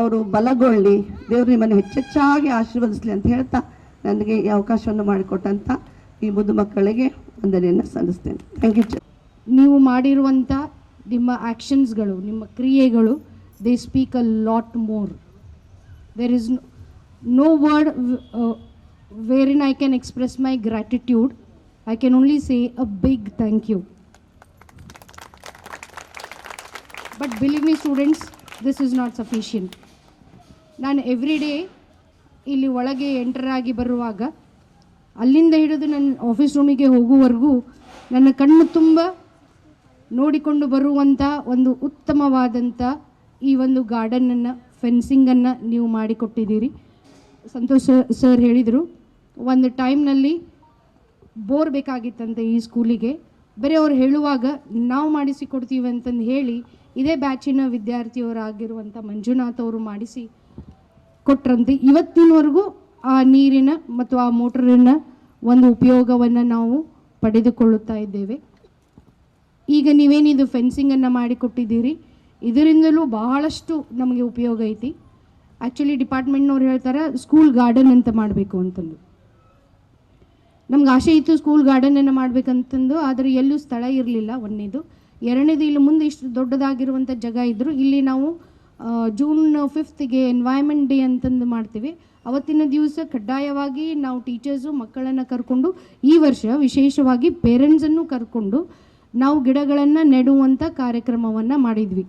ಅವರು ಬಲಗೊಳ್ಳಿ, ದೇವರು ನಿಮ್ಮನ್ನು ಹೆಚ್ಚೆಚ್ಚಾಗಿ ಆಶೀರ್ವದಿಸಲಿ ಅಂತ ಹೇಳ್ತಾ ನನಗೆ ಈ ಅವಕಾಶವನ್ನು ಮಾಡಿಕೊಟ್ಟಂಥ ಈ ಮುದ್ದು ಮಕ್ಕಳಿಗೆ ವಂದನೆಯನ್ನು ಸಲ್ಲಿಸ್ತೇನೆ. ಥ್ಯಾಂಕ್ ಯು ನೀವು ಮಾಡಿರುವಂಥ ನಿಮ್ಮ ಆ್ಯಕ್ಷನ್ಸ್ಗಳು ನಿಮ್ಮ ಕ್ರಿಯೆಗಳು they speak a lot more there is no word where in I can express my gratitude I can only say a big thank you but believe me students this is not sufficient ನಾನು every day ಇಲ್ಲಿ ಒಳಗೆ enter ಆಗಿ ಬರುವಾಗ, ಅಲ್ಲಿಂದ ಹಿಡಿದು ನನ್ನ office ರೂಮಿಗೆ ಹೋಗುವವರೆಗೂ ನನ್ನ ಕಣ್ಣು ತುಂಬ ನೋಡಿಕೊಂಡು ಬರುವಂಥ ಒಂದು ಉತ್ತಮವಾದಂಥ ಈ ಒಂದು ಗಾರ್ಡನನ್ನು ಫೆನ್ಸಿಂಗನ್ನು ನೀವು ಮಾಡಿಕೊಟ್ಟಿದ್ದೀರಿ. ಸಂತೋಷ್ ಸರ್ ಹೇಳಿದರು, ಒಂದು ಟೈಮ್ನಲ್ಲಿ ಬೋರ್ ಬೇಕಾಗಿತ್ತಂತೆ ಈ ಸ್ಕೂಲಿಗೆ ಬರೀ ಅವ್ರು ಹೇಳುವಾಗ, ನಾವು ಮಾಡಿಸಿಕೊಡ್ತೀವಿ ಅಂತಂದು ಹೇಳಿ, ಇದೇ ಬ್ಯಾಚಿನ ವಿದ್ಯಾರ್ಥಿಯವರಾಗಿರುವಂಥ ಮಂಜುನಾಥ್ ಅವರು ಮಾಡಿಸಿ ಕೊಟ್ರಂತೆ. ಇವತ್ತಿನವರೆಗೂ ಆ ನೀರಿನ ಮತ್ತು ಆ ಮೋಟರಿನ ಒಂದು ಉಪಯೋಗವನ್ನು ನಾವು ಪಡೆದುಕೊಳ್ಳುತ್ತಾ ಇದ್ದೇವೆ. ಈಗ ನೀವೇನಿದು ಫೆನ್ಸಿಂಗನ್ನು ಮಾಡಿಕೊಟ್ಟಿದ್ದೀರಿ ಇದರಿಂದಲೂ ಬಹಳಷ್ಟು ನಮಗೆ ಉಪಯೋಗ ಐತಿ. ಆ್ಯಕ್ಚುಲಿ ಡಿಪಾರ್ಟ್ಮೆಂಟ್ನವ್ರು ಹೇಳ್ತಾರೆ ಸ್ಕೂಲ್ ಗಾರ್ಡನ್ ಅಂತ ಮಾಡಬೇಕು ಅಂತಂದು. ನಮ್ಗೆ ಆಸೆ ಇತ್ತು ಸ್ಕೂಲ್ ಗಾರ್ಡನನ್ನು ಮಾಡಬೇಕಂತಂದು, ಆದರೆ ಎಲ್ಲೂ ಸ್ಥಳ ಇರಲಿಲ್ಲ ಒಂದನೇದು ಎರಡನೇದು, ಇಲ್ಲಿ ಮುಂದೆ ಇಷ್ಟು ದೊಡ್ಡದಾಗಿರುವಂಥ ಜಾಗ ಇದ್ದರೂ ಇಲ್ಲಿ ನಾವು ಜೂನ್ ಫಿಫ್ತ್ಗೆ ಎನ್ವೈರ್ಮೆಂಟ್ ಡೇ ಅಂತಂದು ಮಾಡ್ತೀವಿ. ಅವತ್ತಿನ ದಿವಸ ಕಡ್ಡಾಯವಾಗಿ ನಾವು ಟೀಚರ್ಸು ಮಕ್ಕಳನ್ನು ಕರ್ಕೊಂಡು ಈ ವರ್ಷ ವಿಶೇಷವಾಗಿ ಪೇರೆಂಟ್ಸನ್ನು ಕರ್ಕೊಂಡು ನಾವು ಗಿಡಗಳನ್ನು ನೆಡುವಂಥ ಕಾರ್ಯಕ್ರಮವನ್ನು ಮಾಡಿದ್ವಿ.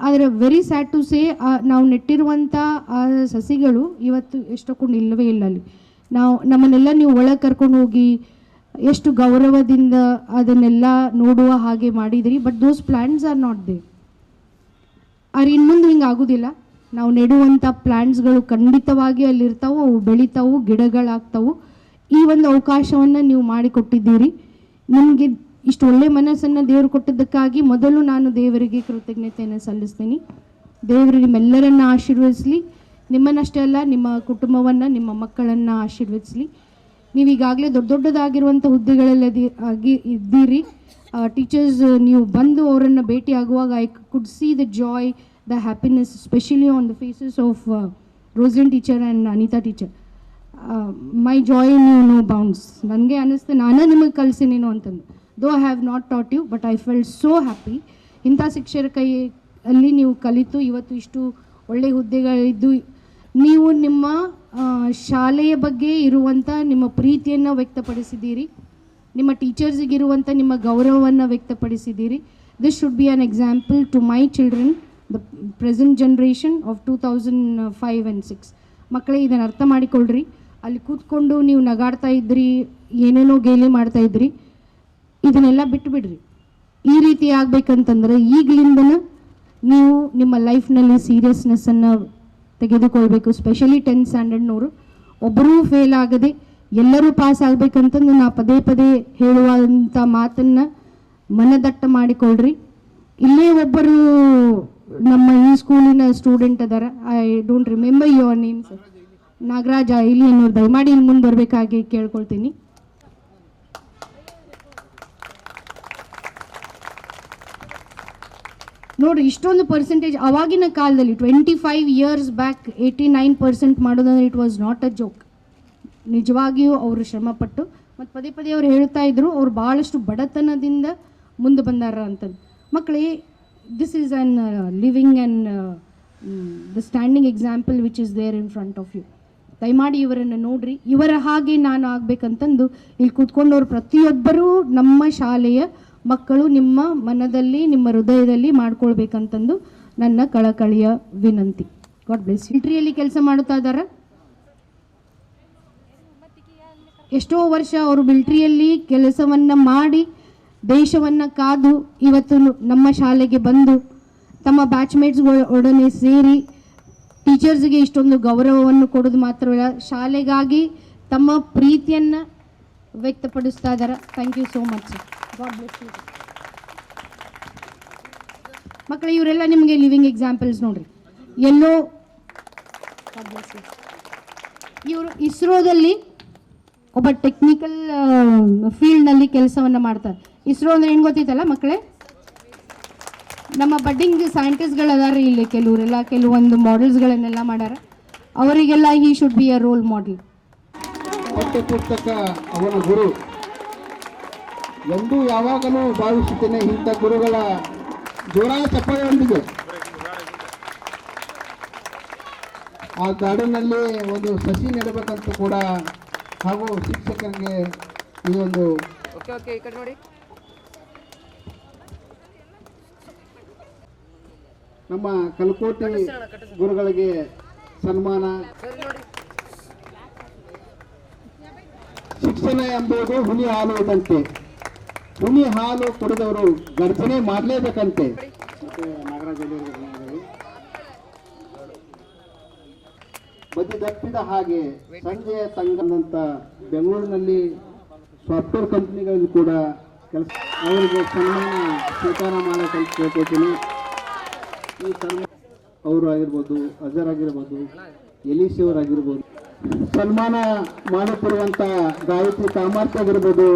ಆದರೆ ವೆರಿ ಸ್ಯಾಡ್ ಟು ಸೇ ನಾವು ನೆಟ್ಟಿರುವಂಥ ಸಸಿಗಳು ಇವತ್ತು ಎಷ್ಟೊಂದು ಇಲ್ಲವೇ ಇಲ್ಲ ಅಲ್ಲಿ. ನಾವು ನಮ್ಮನ್ನೆಲ್ಲ ನೀವು ಒಳಗೆ ಕರ್ಕೊಂಡು ಹೋಗಿ ಎಷ್ಟು ಗೌರವದಿಂದ ಅದನ್ನೆಲ್ಲ ನೋಡುವ ಹಾಗೆ ಮಾಡಿದಿರಿ. But those plants are not they ಆದ್ರೆ ಇನ್ನು ಮುಂದೆ ಹಿಂಗೆ ಆಗೋದಿಲ್ಲ. ನಾವು ನೆಡುವಂಥ ಪ್ಲ್ಯಾಂಟ್ಸ್ಗಳು ಖಂಡಿತವಾಗಿ ಅಲ್ಲಿರ್ತಾವೆ, ಅವು ಬೆಳಿತಾವು, ಗಿಡಗಳಾಗ್ತಾವು, ಈ ಒಂದು ಅವಕಾಶವನ್ನು ನೀವು ಮಾಡಿಕೊಟ್ಟಿದ್ದೀರಿ. ನಿಮಗೆ ಇಷ್ಟು ಒಳ್ಳೆ ಮನಸ್ಸನ್ನು ದೇವರು ಕೊಟ್ಟಿದ್ದಕ್ಕಾಗಿ ಮೊದಲು ನಾನು ದೇವರಿಗೆ ಕೃತಜ್ಞತೆಯನ್ನು ಸಲ್ಲಿಸ್ತೀನಿ. ದೇವರು ನಿಮ್ಮೆಲ್ಲರನ್ನ ಆಶೀರ್ವದಿಸಲಿ. ನಿಮ್ಮನ್ನಷ್ಟೇ ಅಲ್ಲ, ನಿಮ್ಮ ಕುಟುಂಬವನ್ನು, ನಿಮ್ಮ ಮಕ್ಕಳನ್ನು ಆಶೀರ್ವದಿಸಲಿ. ನೀವು ಈಗಾಗಲೇ ದೊಡ್ಡ ದೊಡ್ಡದಾಗಿರುವಂಥ ಹುದ್ದೆಗಳಲ್ಲಿ ಆಗಿ ಇದ್ದೀರಿ. ಟೀಚರ್ಸ್ ನೀವು ಬಂದು ಅವರನ್ನು ಭೇಟಿ ಆಗುವಾಗ I could see the joy the happiness specially on the faces of Rosan teacher and Anita teacher my joy knew no bounds ನನಗೆ ಅನ್ನಿಸ್ತು ನಾನೇ ನಿಮಗೆ ಕಲಿಸಿನೇನೋ ಅಂತಂದು. Though I have not taught you but I felt so happy ಇಂಥ ಶಿಕ್ಷಕರ ಕೈ ಅಲ್ಲಿ ನೀವು ಕಲಿತು, ಇವತ್ತು ಇಷ್ಟು ಒಳ್ಳೆಯ ಹುದ್ದೆಗಳಿದ್ದು, ನೀವು ನಿಮ್ಮ ಶಾಲೆಯ ಬಗ್ಗೆ ಇರುವಂಥ ನಿಮ್ಮ ಪ್ರೀತಿಯನ್ನು ವ್ಯಕ್ತಪಡಿಸಿದ್ದೀರಿ. ನಿಮ್ಮ ಟೀಚರ್ಸಿಗಿರುವಂಥ ನಿಮ್ಮ ಗೌರವವನ್ನು ವ್ಯಕ್ತಪಡಿಸಿದ್ದೀರಿ. This should be an example to my children the present generation of two thousand five and six ಮಕ್ಕಳೇ, ಇದನ್ನು ಅರ್ಥ ಮಾಡಿಕೊಳ್ಳ್ರಿ ಅಲ್ಲಿ ಕೂತ್ಕೊಂಡು ನೀವು ನಗಾಡ್ತಾ ಇದ್ರಿ, ಏನೇನೋ ಗೇಲಿ ಮಾಡ್ತಾ ಇದ್ರಿ, ಇದನ್ನೆಲ್ಲ ಬಿಟ್ಟು ಬಿಡ್ರಿ ಈ ರೀತಿ ಆಗ್ಬೇಕಂತಂದ್ರೆ ಈಗಲಿಂದ ನೀವು ನಿಮ್ಮ ಲೈಫ್ನಲ್ಲಿ ಸೀರಿಯಸ್ನೆಸ್ಸನ್ನು ತೆಗೆದುಕೊಳ್ಬೇಕು. ಸ್ಪೆಷಲಿ ಟೆಂತ್ ಸ್ಟ್ಯಾಂಡರ್ಡ್ನವರು ಒಬ್ಬರೂ ಫೇಲ್ ಆಗದೆ ಎಲ್ಲರೂ ಪಾಸ್ ಆಗಬೇಕಂತಂದು ನಾ ಪದೇ ಪದೇ ಹೇಳುವಂಥ ಮಾತನ್ನು ಮನದಟ್ಟ ಮಾಡಿಕೊಳ್ಳ್ರಿ ಇಲ್ಲೇ ಒಬ್ಬರು ನಮ್ಮ ಈ ಸ್ಕೂಲಿನ ಸ್ಟೂಡೆಂಟ್ ಅದಾರ. I don't remember your name sir Nagaraja, ಇಲ್ಲಿ ಅನ್ನೋರು ದಯಮಾಡಿ ಇನ್ನು ಮುಂದೆ ಬರಬೇಕಾಗಿ ಕೇಳ್ಕೊಳ್ತೀನಿ. ನೋಡ್ರಿ, ಇಷ್ಟೊಂದು ಪರ್ಸೆಂಟೇಜ್ ಅವಾಗಿನ ಕಾಲದಲ್ಲಿ twenty five years back eighty nine percent ಮಾಡೋದಂದ್ರೆ it was not a joke ನಿಜವಾಗಿಯೂ ಅವರು ಶ್ರಮಪಟ್ಟು ಮತ್ತು ಪದೇ ಪದೇ ಅವ್ರು ಹೇಳ್ತಾ ಇದ್ರು, ಅವ್ರು ಭಾಳಷ್ಟು ಬಡತನದಿಂದ ಮುಂದೆ ಬಂದಾರ ಅಂತಂದು. ಮಕ್ಕಳೇ this is an living and the standing example which is there in front of you ದಯಮಾಡಿ ಇವರನ್ನು ನೋಡ್ರಿ. ಇವರ ಹಾಗೆ ನಾನು ಆಗಬೇಕಂತಂದು ಇಲ್ಲಿ ಕೂತ್ಕೊಂಡವ್ರು ಪ್ರತಿಯೊಬ್ಬರೂ ನಮ್ಮ ಶಾಲೆಯ ಮಕ್ಕಳು ನಿಮ್ಮ ಮನದಲ್ಲಿ, ನಿಮ್ಮ ಹೃದಯದಲ್ಲಿ ಮಾಡ್ಕೊಳ್ಬೇಕಂತಂದು ನನ್ನ ಕಳಕಳಿಯ ವಿನಂತಿ. ಗಾಡ್ ಬ್ಲೆಸ್ ಮಿಲ್ಟ್ರಿಯಲ್ಲಿ ಕೆಲಸ ಮಾಡುತ್ತಾ ಇದ್ದಾರೆ? ಎಷ್ಟೋ ವರ್ಷ ಅವರು ಮಿಲ್ಟ್ರಿಯಲ್ಲಿ ಕೆಲಸವನ್ನು ಮಾಡಿ ದೇಶವನ್ನು ಕಾದು ಇವತ್ತು ನಮ್ಮ ಶಾಲೆಗೆ ಬಂದು ತಮ್ಮ ಬ್ಯಾಚ್ಮೇಟ್ಸ್ಗಳ ಒಡನೆ ಸೇರಿ ಟೀಚರ್ಸ್ಗೆ ಇಷ್ಟೊಂದು ಗೌರವವನ್ನು ಕೊಡೋದು ಮಾತ್ರವಲ್ಲ, ಶಾಲೆಗಾಗಿ ತಮ್ಮ ಪ್ರೀತಿಯನ್ನು ವ್ಯಕ್ತಪಡಿಸ್ತಾ ಇದ್ದಾರೆ. ಥ್ಯಾಂಕ್ ಯು ಸೋ ಮಚ್ ಮಕ್ಕಳು, ಇವರೆಲ್ಲ ನಿಮಗೆ ಲಿವಿಂಗ್ ಎಕ್ಸಾಂಪಲ್ಸ್ ನೋಡ್ರಿ. ಎಲ್ಲೋ ಇವರು ಇಸ್ರೋದಲ್ಲಿ ಒಬ್ಬ ಟೆಕ್ನಿಕಲ್ ಫೀಲ್ಡ್ನಲ್ಲಿ ಕೆಲಸವನ್ನು ಮಾಡ್ತಾರೆ. ಇಸ್ರೋ ಅಂದ್ರೆ ಏನು ಗೊತ್ತಿತ್ತಲ್ಲ ಮಕ್ಕಳೇ? ನಮ್ಮ ಬಡ್ಡಿಂಗ್ ಸೈಂಟಿಸ್ಟ್ಗಳು ಅದಾರ ಇಲ್ಲಿ ಕೆಲವರೆಲ್ಲ, ಕೆಲವೊಂದು ಮಾಡೆಲ್ಸ್ಗಳನ್ನೆಲ್ಲ ಮಾಡ್ಯಾರ. ಅವರಿಗೆಲ್ಲ ಈ should be a role model ಅವನ ಗುರು. ಎಂದೂ ಯಾವಾಗಲೂ ಭಾವಿಸುತ್ತೇನೆ ಇಂಥ ಗುರುಗಳ ಜೋರಾದ ಚಪ್ಪಳೆಯೊಂದಿಗೆ. ಆ ಗಾರ್ಡನ್ನಲ್ಲಿ ಒಂದು ಸಸಿ ನೆಡಬೇಕಂತ ಕೂಡ ಹಾಗೂ ಶಿಕ್ಷಕರಿಗೆ ಈ ಒಂದು ನಮ್ಮ ಕಲ್ಕೋಟೆ ಗುರುಗಳಿಗೆ ಸನ್ಮಾನ. ಶಿಕ್ಷಣ ಎಂಬುದು ಹುಲಿ ಹಾಲು ಇದ್ದಂತೆ. ಹುಲಿ ಹಾಲು ಕುಡಿದವರು ಗರ್ಜನೆ ಮಾಡಲೇಬೇಕಂತೆ. ನಾಗರಾಜ್ ಬಂದಿದ್ದಾರೆ. ಹಾಗೆ ಸಂಜೆಯ ತಂಗಂತ ಬೆಂಗಳೂರಿನಲ್ಲಿ ಸಾಫ್ಟ್ವೇರ್ ಕಂಪ್ನಿಗಳಲ್ಲಿ ಕೂಡ ಕೆಲಸ ಅವರಿಗೆ ಸನ್ಮಾನ ಸ್ವೀಕಾರ ಮಾಡಬೇಕಂತ ಕೇಳ್ಕೊತೀನಿ ಈ ಸನ್ಮಾನ ಅವರು ಆಗಿರ್ಬೋದು, ಅಜರ್ ಆಗಿರ್ಬೋದು ಎಲಿಸಿ ಅವರಾಗಿರ್ಬೋದು ಸನ್ಮಾನ ಮಾಡುತ್ತಿರುವಂತಹ ಗಾಯತ್ರಿ ಸಾಮರ್ಥ್ಯ ಆಗಿರ್ಬೋದು